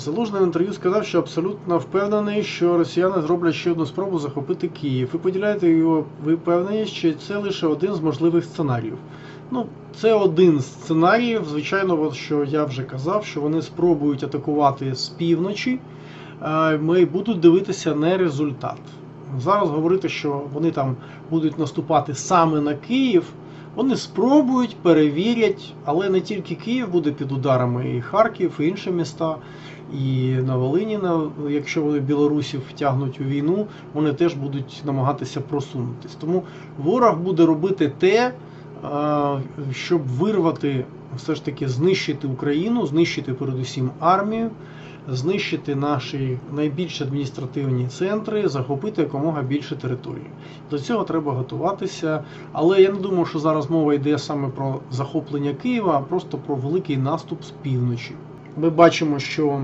Залужний в інтерв'ю сказав, що абсолютно впевнений, що росіяни зроблять ще одну спробу захопити Київ. Ви поділяєте його впевненість, що це лише один з можливих сценаріїв. Ну, це один з сценаріїв. Звичайно, от що я вже казав, що вони спробують атакувати з півночі. Ми будуть дивитися не результат. Зараз говорити, що вони там будуть наступати саме на Київ. Вони спробують, перевірять, але не тільки Київ буде під ударами, і Харків, і інші міста, і на Волині, якщо вони білорусів втягнуть у війну, вони теж будуть намагатися просунутись. Тому ворог буде робити те, е, щоб вирвати, все ж таки знищити Україну, знищити передусім армію, знищити наші найбільш адміністративні центри, захопити якомога більше території. До цього треба готуватися. Але я не думаю, що зараз мова йде саме про захоплення Києва, а просто про великий наступ з півночі. Ми бачимо, що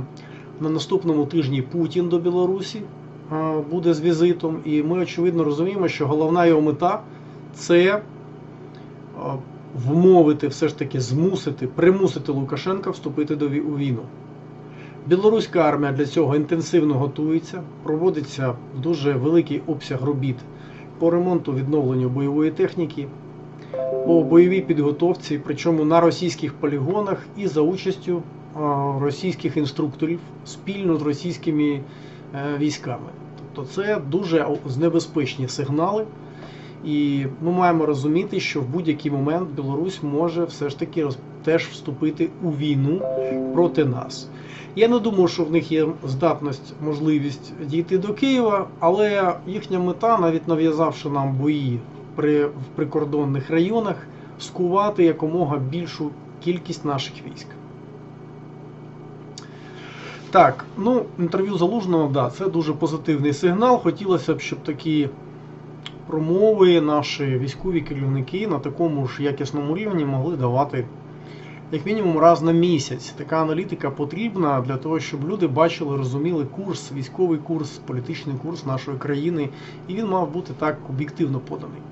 на наступному тижні Путін до Білорусі буде з візитом, і ми очевидно розуміємо, що головна його мета це вмовити, все ж таки змусити, примусити Лукашенка вступити до у війну. Білоруська армія для цього інтенсивно готується, проводиться дуже великий обсяг робіт по ремонту відновленню бойової техніки, по бойовій підготовці, причому на російських полігонах і за участю російських інструкторів спільно з російськими е, військами. Тобто це дуже небезпечні сигнали. І ми маємо розуміти, що в будь-який момент Білорусь може все ж таки теж вступити у війну проти нас. Я не думаю, що в них є здатність, можливість дійти до Києва, але їхня мета, навіть нав'язавши нам бої при, в прикордонних районах, скувати якомога більшу кількість наших військ. Так, ну, інтерв'ю залужного, да, це дуже позитивний сигнал. Хотілося б, щоб такі промови наші військові керівники на такому ж якісному рівні могли давати як мінімум раз на місяць. Така аналітика потрібна для того, щоб люди бачили, розуміли курс, військовий курс, політичний курс нашої країни, і він мав бути так об'єктивно поданий.